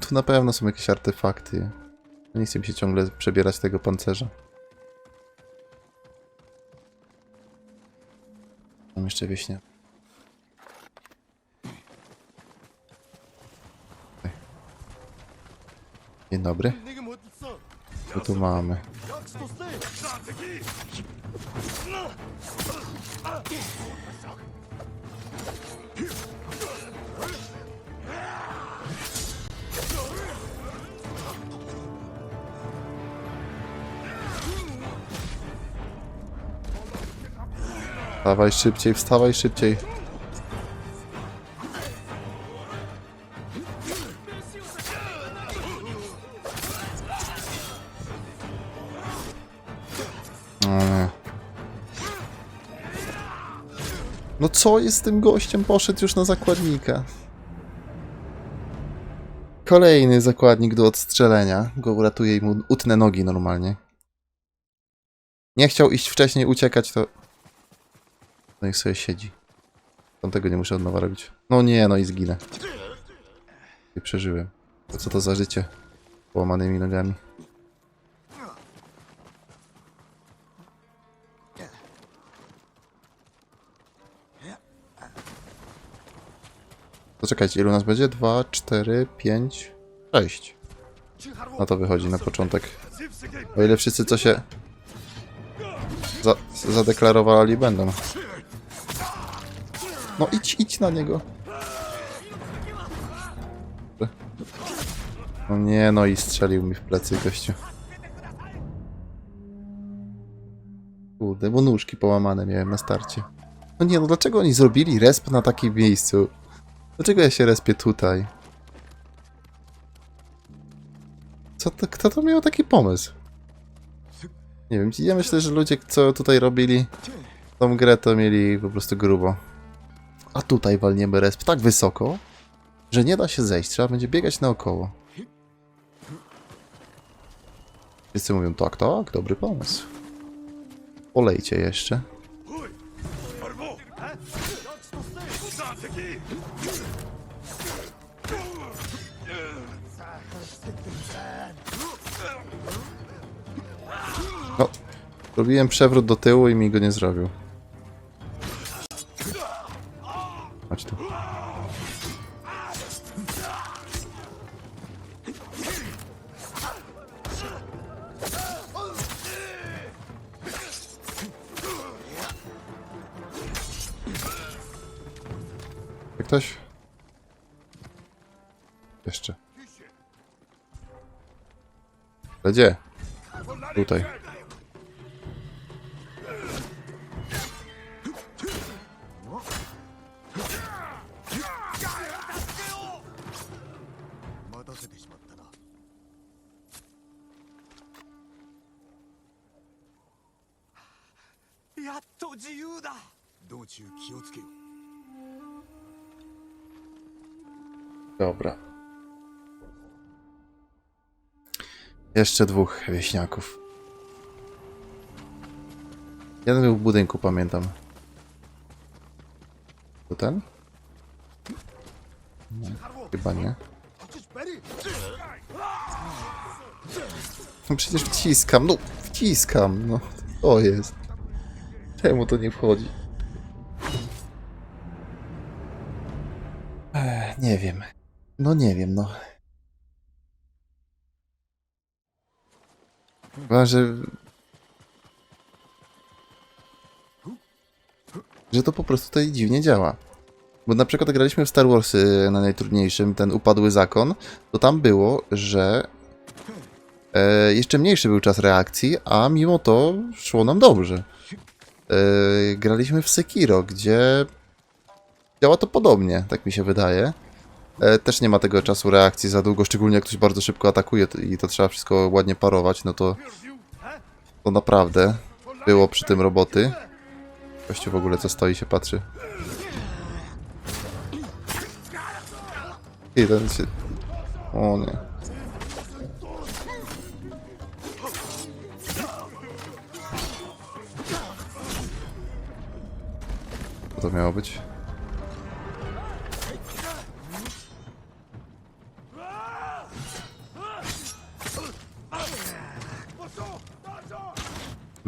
Tu na pewno są jakieś artefakty. Nie chcę mi się ciągle przebierać tego pancerza. Mam jeszcze wieśnie. Dzień dobry. Co tu mamy? Wstawaj szybciej, wstawaj szybciej. No co jest z tym gościem? Poszedł już na zakładnika. Kolejny zakładnik do odstrzelenia. Go uratuje i mu utnę nogi normalnie. Nie chciał iść wcześniej, uciekać, to... No i sobie siedzi. Tam tego nie muszę od nowa robić. No nie, no i zginę. I przeżyłem. To co to za życie? Połamanymi nogami. To czekajcie, ilu nas będzie? 2, 4, 5, 6. No to wychodzi na początek. O ile wszyscy co się za zadeklarowali będą. No idź, idź na niego. No nie, no i strzelił mi w plecy gościu. Kurde, bo nóżki połamane miałem na starcie. No nie, no dlaczego oni zrobili resp na takim miejscu? Dlaczego ja się respię tutaj? Co to, kto to miał taki pomysł? Nie wiem, ja myślę, że ludzie, co tutaj robili tą grę, to mieli po prostu grubo. A tutaj walniemy resp tak wysoko, że nie da się zejść, trzeba będzie biegać naokoło. Wszyscy mówią, tak, tak, dobry pomysł. Olejcie jeszcze. No, robiłem przewrót do tyłu i mi go nie zrobił. Chodź tu. Ktoś? Jeszcze. Gdzie? Tutaj. " Jeszcze dwóch wieśniaków. Jeden był w budynku, pamiętam. To ten? Nie, chyba nie. No przecież wciskam, no wciskam, no to jest. Czemu to nie wchodzi? Ech, nie wiem. No nie wiem, no. Chyba, że... Że to po prostu tutaj dziwnie działa. Bo na przykład graliśmy w Star Wars na najtrudniejszym, ten upadły zakon, to tam było, że e, jeszcze mniejszy był czas reakcji, a mimo to szło nam dobrze. E, graliśmy w Sekiro, gdzie działa to podobnie, tak mi się wydaje. E, też nie ma tego czasu reakcji za długo, szczególnie jak ktoś bardzo szybko atakuje i to trzeba wszystko ładnie parować, no to to naprawdę było przy tym roboty. Gościu w ogóle co stoi się patrzy. I ten się... O nie. Co to miało być?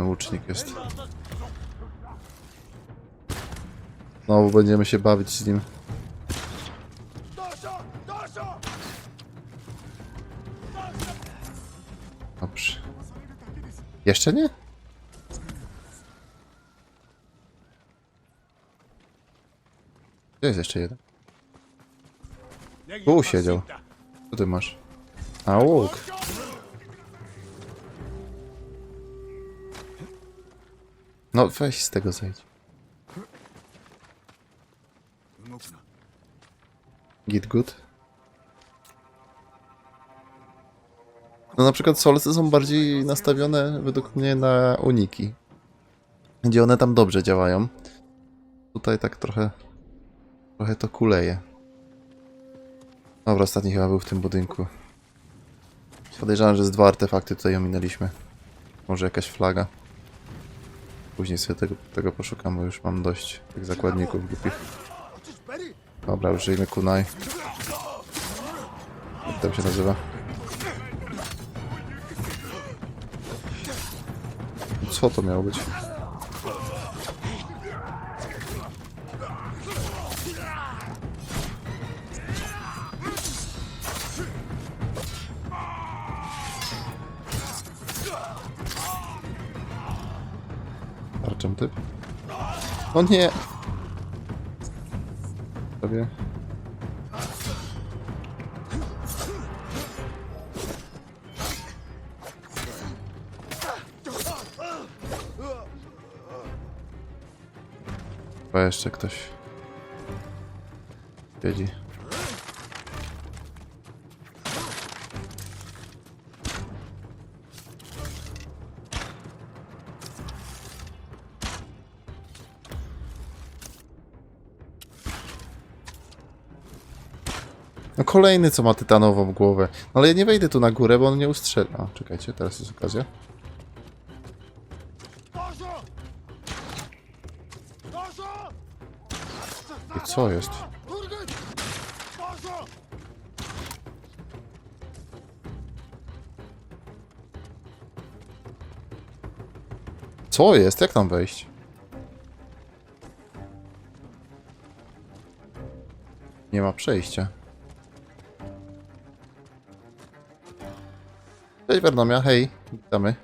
No łucznik jest. Znowu będziemy się bawić z nim. Dobrze. Jeszcze nie? Gdzie jest jeszcze jeden? Tu siedział. Co ty masz? A łuk. No weź z tego zejdź. Git good. No na przykład solsy są bardziej nastawione według mnie na uniki. Gdzie one tam dobrze działają. Tutaj tak trochę... Trochę to kuleje. Dobra, ostatni chyba był w tym budynku. Podejrzewam, że z dwa artefakty tutaj ominęliśmy. Może jakaś flaga. Później sobie tego, tego poszukam, bo już mam dość tych zakładników głupich. Dobra, użyjmy kunai. Jak tam się nazywa? Co to miało być? Tarczem typ? O nie! Sobie. Chyba jeszcze ktoś siedzi. No kolejny, co ma tytanową głowę. No ale ja nie wejdę tu na górę, bo on mnie ustrzeli. A, czekajcie, teraz jest okazja. I co jest? Co jest? Jak tam wejść? Nie ma przejścia. Cześć Vernomia, hej, witamy.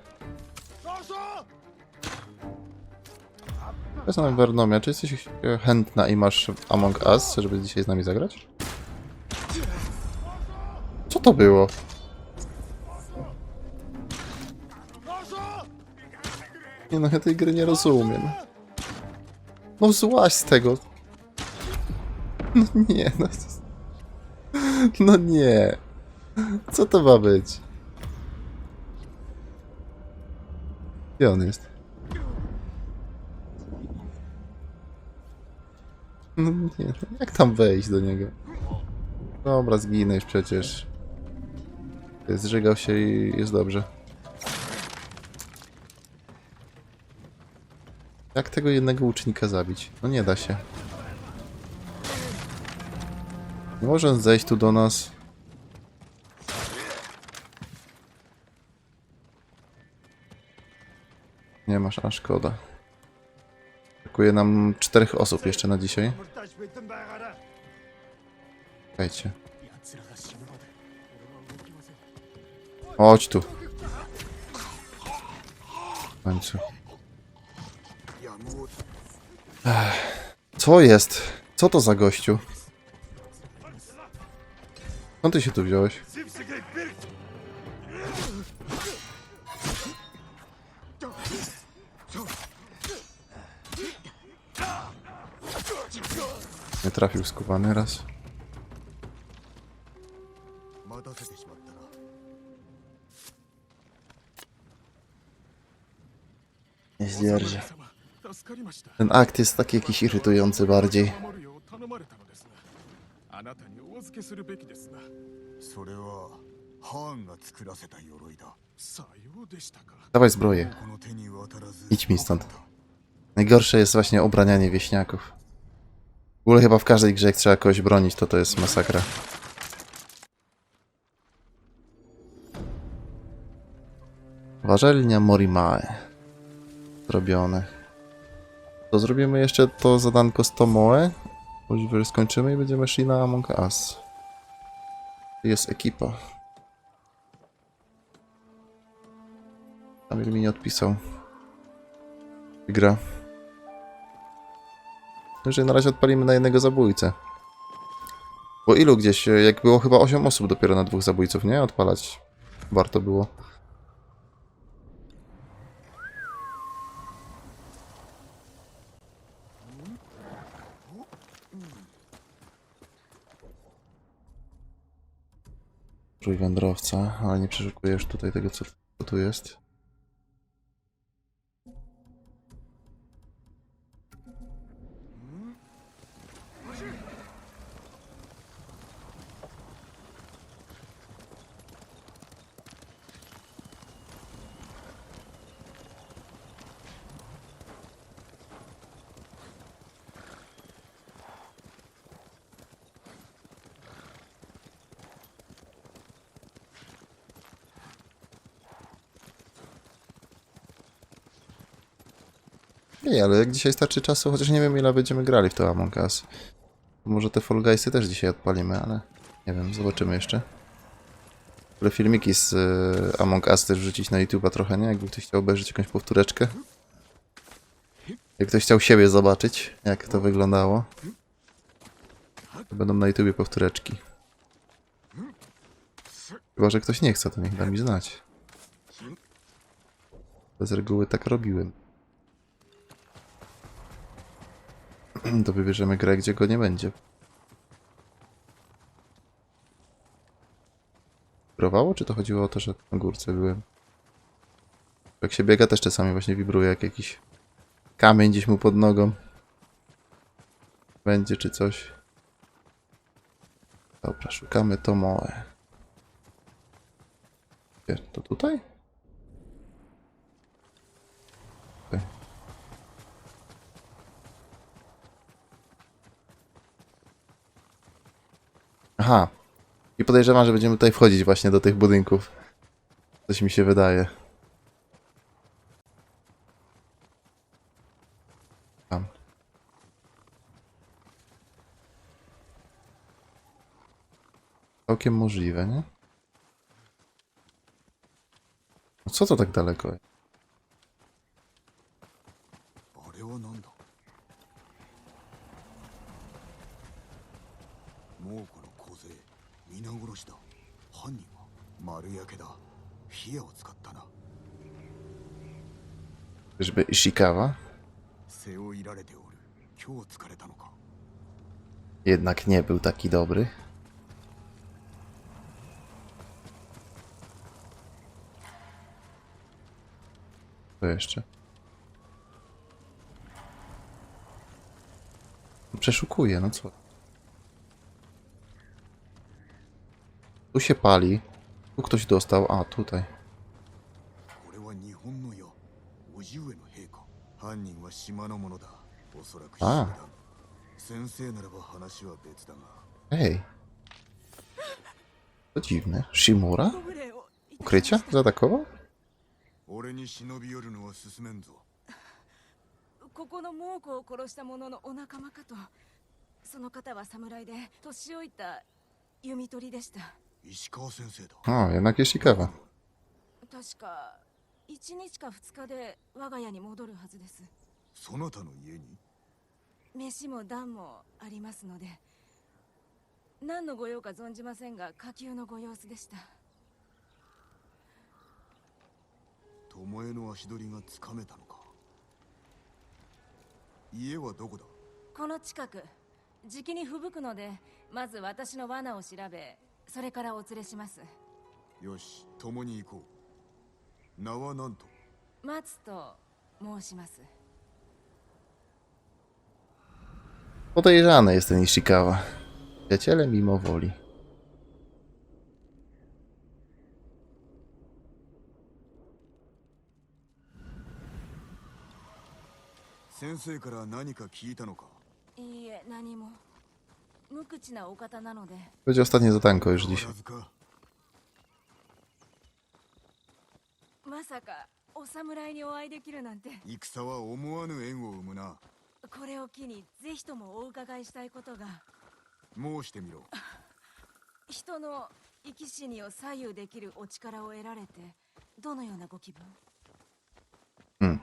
Cześć nam Vernomia, czy jesteś chętna i masz Among Us, żeby dzisiaj z nami zagrać? Co to było? Nie no, ja tej gry nie rozumiem. No złaź z tego. No nie, no. No nie. Co to ma być? Gdzie on jest? No nie, jak tam wejść do niego? Dobra, zginę już przecież. Zżygał się i jest dobrze. Jak tego jednego łucznika zabić? No nie da się. Nie może on zejść tu do nas. nie masz, a szkoda. Brakuje nam czterech osób jeszcze na dzisiaj. Czekajcie. Chodź tu. W końcu. Ech, co jest? Co to za gościu? Skąd ty się tu wziąłeś? trafił skubany raz. Nie zdzierżę. Ten akt jest taki jakiś irytujący bardziej. Dawaj zbroję. Idź mi stąd. Najgorsze jest właśnie obranianie wieśniaków. W ogóle chyba w każdej grze, jak trzeba kogoś bronić, to to jest masakra. Warzelnia Morimae. zrobione. To zrobimy jeszcze to zadanko z Tomoe. Możliwe, że skończymy i będziemy szli na Among Us. Jest ekipa. Amir mi nie odpisał. Gra. Że na razie odpalimy na jednego zabójcę. Bo ilu gdzieś, jak było chyba 8 osób dopiero na dwóch zabójców, nie? Odpalać. Warto było. Trójwędrowca, ale nie przeszukuję już tutaj tego, co tu jest. Nie, ale jak dzisiaj starczy czasu, chociaż nie wiem ile będziemy grali w to Among Us. Może te Fall Guysy też dzisiaj odpalimy, ale nie wiem, zobaczymy jeszcze. Ogóle filmiki z y, Among Us też wrzucić na YouTube'a trochę, nie? Jakby ktoś chciał obejrzeć jakąś powtóreczkę. Jak ktoś chciał siebie zobaczyć, jak to wyglądało. To będą na YouTubie powtóreczki. Chyba, że ktoś nie chce, to niech da mi znać. Z reguły tak robiłem. To wybierzemy grę, gdzie go nie będzie. Wibrowało, czy to chodziło o to, że na górce byłem? Jak się biega, też czasami właśnie wibruje, jak jakiś kamień gdzieś mu pod nogą. Będzie czy coś. Dobra, szukamy Tomoe. Gdzie? To tutaj? Tutaj. Aha. I podejrzewam, że będziemy tutaj wchodzić właśnie do tych budynków. Coś mi się wydaje. Tam. Całkiem możliwe, nie? No co to tak daleko? あ皆殺しだ犯人は丸焼けだ火矢を使ったな Czyżby Ishikawa? 背負いられておる今日疲れたのか Jednak nie był taki dobry. Co jeszcze? Przeszukuję, no co? Tu się pali. Tu ktoś dostał. A, tutaj. これは日本の矢叔父上の兵か犯人は島の者だおそらくああ集団先生ならば話は別だが Ej. To dziwne. Shimura? ご無礼をいたしま Ukrycia? した Zaatakował? 俺に忍び寄るのは進めんぞここの猛虎を殺した者のお仲間かとその方は侍で年老いた弓取りでした 石川先生だ。O, jednak Ishikawa. 確か1日か2日で我が家に戻るはずです。そなたの家に？飯も暖もありますので。何の御用か存じませんが下級のご様子でした。巴の足取りがつかめたのか。家はどこだ？この近く。じきに吹雪くのでまず私の罠を調べそれからお連れします。よし共に行こう。名は何と？松と申します。Podejrzany jest ten Ishikawa. Przyjaciele mimo woli. 先生から何か聞いたのかいいえ何も Będzie ostatnie んで、XOA、オお侍にお会いできるなんて。戦は思わぬ縁を生むな。これを機にぜひともお伺いしたいことが。申してみろ。人の生き死にを左右できるお力を得られてどのようなご気分？うん。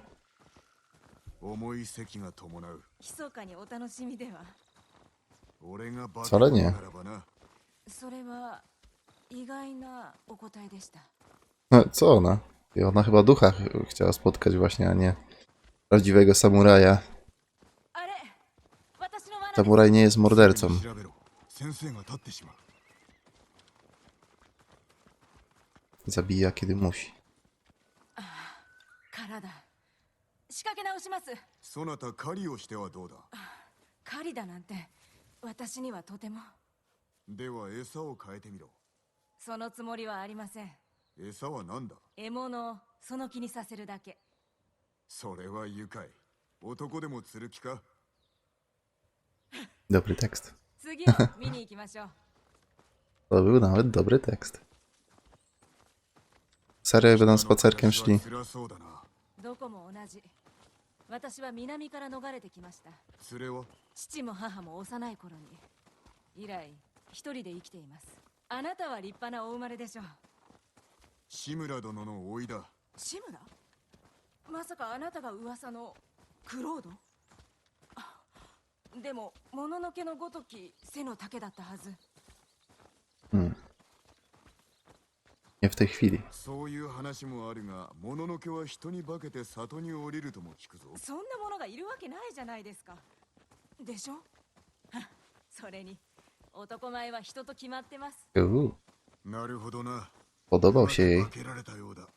重い席が伴う。密かにお楽しみでは。俺がバそれにならばなそれは意外なお答えでした No, co ona? I ona chyba ducha ch- chciała spotkać właśnie, a nie prawdziwego samuraja. あれ私の罠です Samuraj nie jest mordercą. 調べろ先生が立ってしまう Zabija, kiedy musi. からだ仕掛け直しますそなた狩りをしてはどうだ狩りだなんて 私にはとてもでは餌を変えてみろそのつもりはありません餌は何だ獲物をその気にさせるだけそれは愉快男でも釣る気か Dobry tekst. 次を見に行きましょう To był nawet dobry tekst. Serio, jakby tam spacerkiem szli. どこも同じ私は南から逃れてきました連れは父も母も幼い頃に以来一人で生きています。あなたは立派なお生まれでしょう。志村殿の甥いだ。志村？まさかあなたが噂のクロードあでももののけのごとき背の丈だったはず。Hmm. Nie w tej chwili. そういう話もあるがもののけは人に化けて里に降りるとも聞くぞ。そんなものがいるわけないじゃないですかでしょはそれに男前は人と決まってますなるほどな podobał się jej. 化けられたようだ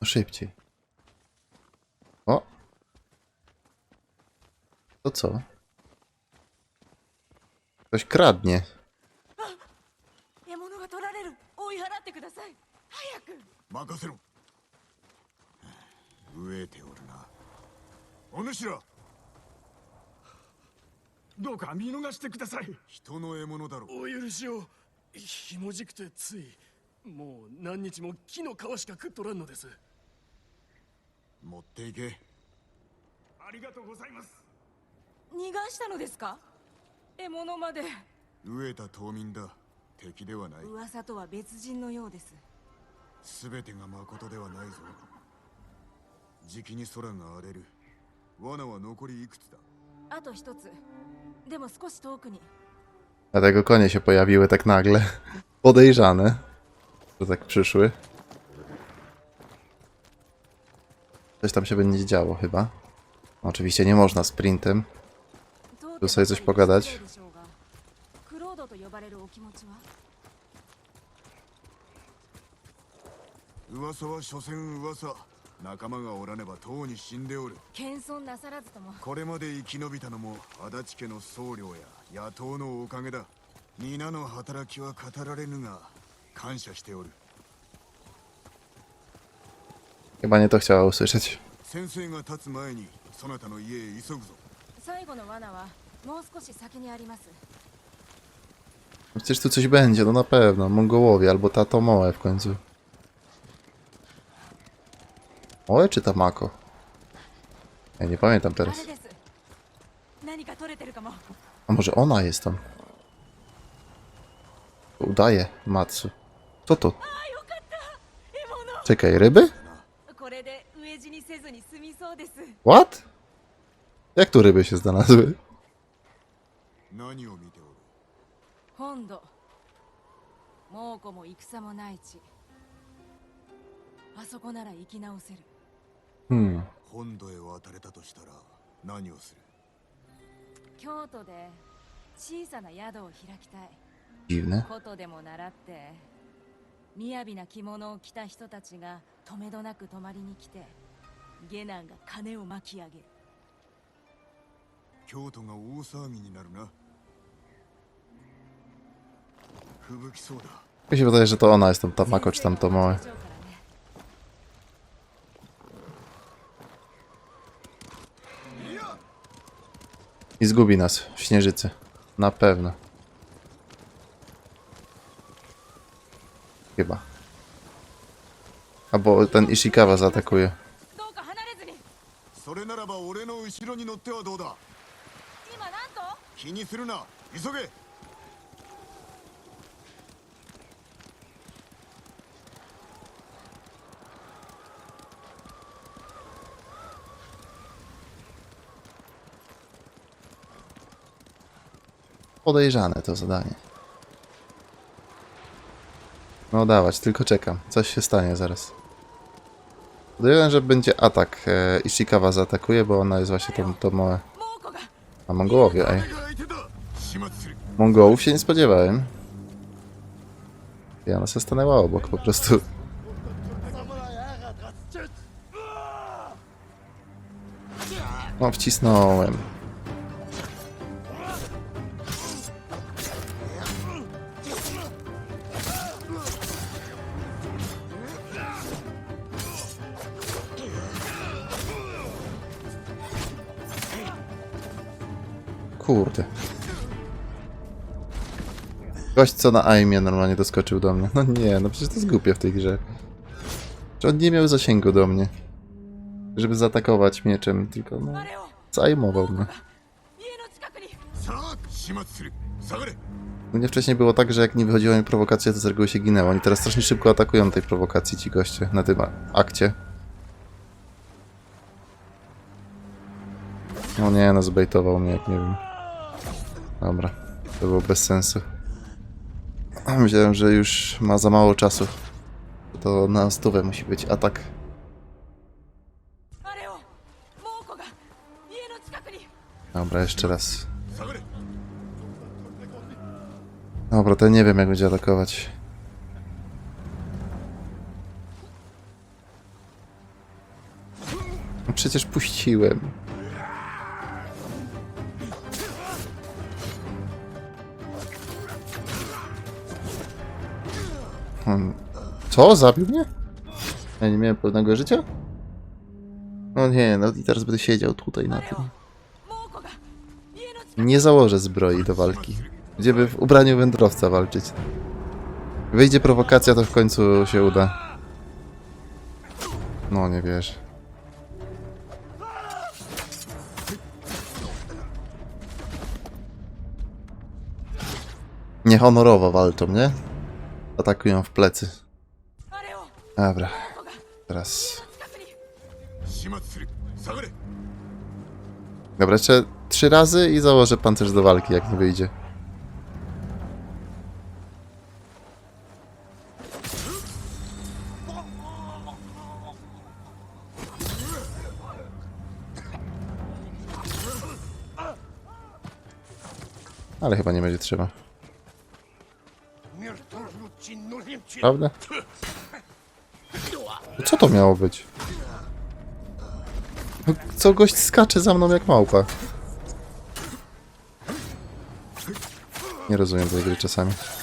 No szybciej. O! To co? Ktoś kradnie. 獲飢えておるな。お主らどうか見逃してください。人の獲物だろお許しを。ひもじくてついもう何日も木の皮しか食っとらんのです。持っていけ。ありがとうございます。逃がしたのですか？獲物まで。飢えた島民だ。敵ではない。噂とは別人のようです。全てが誠ではないぞじきに空が荒れる罠は残りいくつだあと一つでも少し遠くに Dlatego konie się pojawiły tak nagle. Podejrzane, że tak przyszły. Coś tam się będzie działo chyba. Oczywiście nie można sprintem. 通sobie coś pogadać. でしょうがクロードと呼ばれるお気持ちは噂は所詮噂 仲間がおらねばとうに死んでおる謙遜なさらずともこれまで生き延びたのも足立家の僧侶や野党のおかげだ皆の働きは語られぬが感謝しておる Chyba nie to chciała usłyszeć. 先生が立つ前にそなたの家へ急ぐぞ最後の罠はもう少し先にあります Przecież tu coś będzie, no na pewno. Mongołowie albo ta Tomoe w końcu. Moe czy Tamako? Ja nie pamiętam あ teraz. れです何か取れてるかも A może ona jest tam? Udaje Matsu. Co to? ああよかった獲 Czekaj, ryby? 物これで飢え死にせずに済みそうです What? Jak tu ryby się znalazły? 何を見ておる本土猛虎も戦もない地あそこなら生き直せる Hmm. 本土へ渡れたとしたら何をする？京都で小さな宿を開きたい Dziwne. ことでも習って雅な着物を着た人たちがとめどなく泊まりに来て下男が金を巻き上げる京都が大騒ぎになるな吹雪そうだ się wydaje, że to ona jest tam Tamako czy tam Tomoe. 先 I zgubi nas w śnieżycy. Na pewno. Chyba. Albo ten Ishikawa zaatakuje. podejrzane to zadanie. No dawać, tylko czekam. Coś się stanie zaraz. Podejrzewam, że będzie atak. E, Ishikawa zaatakuje, bo ona jest właśnie to, to małe... A Mongołowie, ej. Mongołów się nie spodziewałem. I ona się stanęła obok po prostu. No, wcisnąłem. Gość co na aimie normalnie doskoczył do mnie. No nie, no przecież to jest głupie w tej grze. Czy on nie miał zasięgu do mnie? Żeby zaatakować mieczem, tylko no... Zajmował mnie. U mnie wcześniej było tak, że jak nie wychodziła mi prowokacja, to z reguły się ginęło. Oni teraz strasznie szybko atakują tej prowokacji ci goście na tym akcie. No nie, no zbejtował mnie, jak nie wiem. Dobra, to było bez sensu. Myślałem, że już ma za mało czasu. To na stówę musi być atak. Dobra, jeszcze raz. Dobra, to nie wiem jak będzie atakować. No przecież puściłem. Co? Zabił mnie? Ja nie miałem pełnego życia? No nie, no i teraz będę siedział tutaj na tym. Nie założę zbroi do walki. Będziemy w ubraniu wędrowca walczyć. Wyjdzie prowokacja, to w końcu się uda. No, nie wiesz. Niehonorowo walczą, nie? Atakują w plecy. Dobra. Teraz. Dobra, jeszcze trzy razy i założę pancerz do walki, jak nie wyjdzie. Ale chyba nie będzie trzeba. Prawda? Co to miało być? No, Co gość skacze za mną jak małpa? Nie rozumiem tej gry czasami.「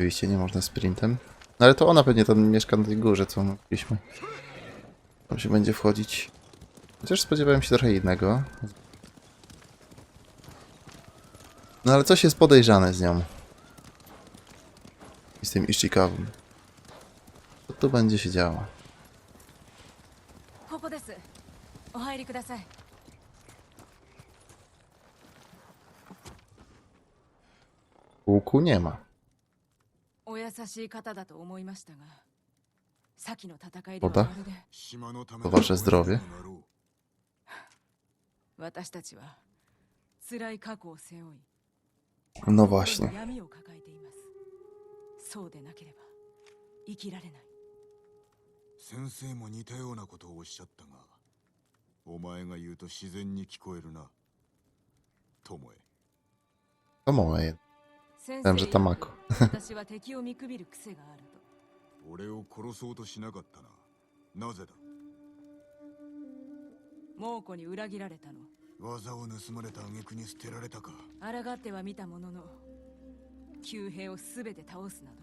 Oczywiście nie można sprintem. No ale to ona pewnie tam mieszka na tej górze, co mówiliśmy. Tam się będzie wchodzić. Chociaż spodziewałem się trochę innego. No ale coś jest podejrzane z nią. I z tym Ishikawą. Co tu będzie się działo? Łuku nie ma. しい方だと思いましたが先の戦いではそうだまるで島のため To wasze zdrowie? 私たちは辛い過去を背負い No 心 właśnie. に闇を抱えていますそうでなければ生きられない先生も似たようなことをおっしゃったがお前が言うと自然に聞こえるな友え To moje. 先 Wiem, że 生 Tamako. 私は敵を見くびる癖があると。俺を殺そうとしなかったな。なぜだ？猛虎に裏切られたの。技を盗まれた挙句に捨てられたか。抗っては見たものの旧兵を全て倒すなど。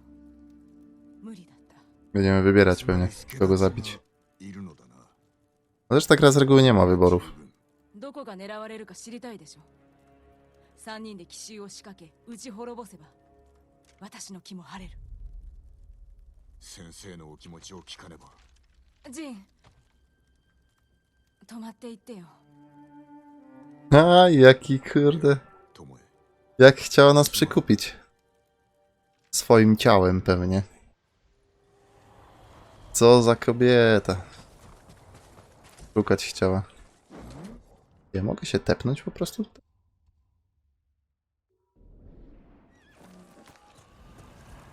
無理だった。Będziemy wybierać pewnie, kogo zabić. いるのだな Chociaż ta gra z reguły nie ma wyborów. どこが狙われるか知りたいでしょ3人で奇襲を仕掛け撃ち滅ぼせば私の気も晴れる先生のお気持ちを聞かねばジン止まっていってよ A, jaki kurde. 友え Jak chciała nas przykupić. Swoim ciałem pewnie. Co za kobieta. Szukać chciała. Ja mogę się tepnąć po prostu?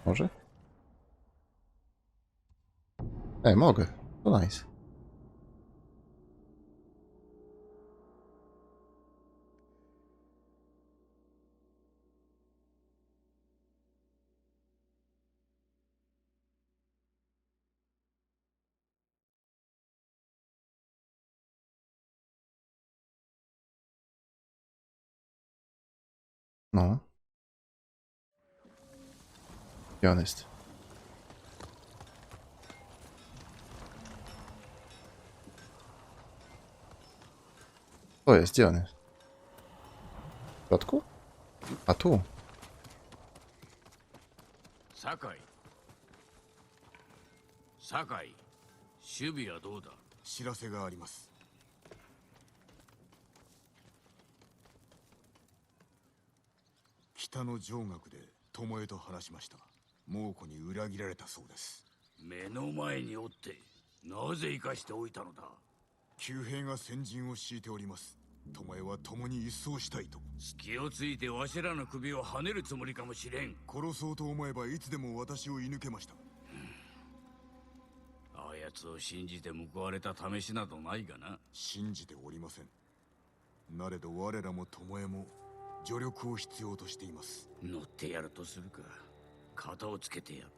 Może? Ej, mogę. To nice. No. Gdzie on jest? O, jest, gdzie on jest? W środku? A tu. 酒井酒井守備はどうだ知らせがあります北の上学で巴と話しました猛虎に裏切られたそうです。目の前におってなぜ生かしておいたのだ？旧兵が先陣を敷いております。巴は共に一掃したいと。隙をついてわしらの首をはねるつもりかもしれん。殺そうと思えばいつでも私を射抜けました。あやつを信じて報われた試しなどないがな。信じておりません。なれど我らも巴も助力を必要としています。乗ってやるとするか肩をつけてやる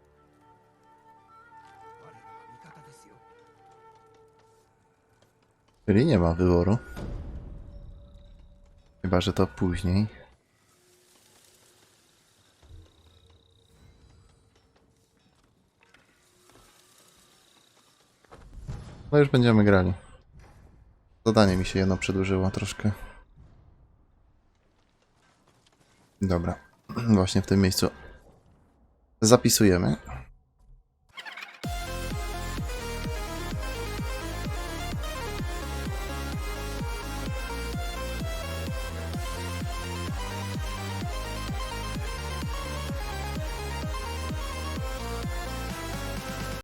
我らは味方ですよ Czyli nie ma wyboru. Chyba, że to później. No już będziemy grali. Zadanie mi się jedno przedłużyło troszkę. Dobra. Właśnie w tym miejscu zapisujemy.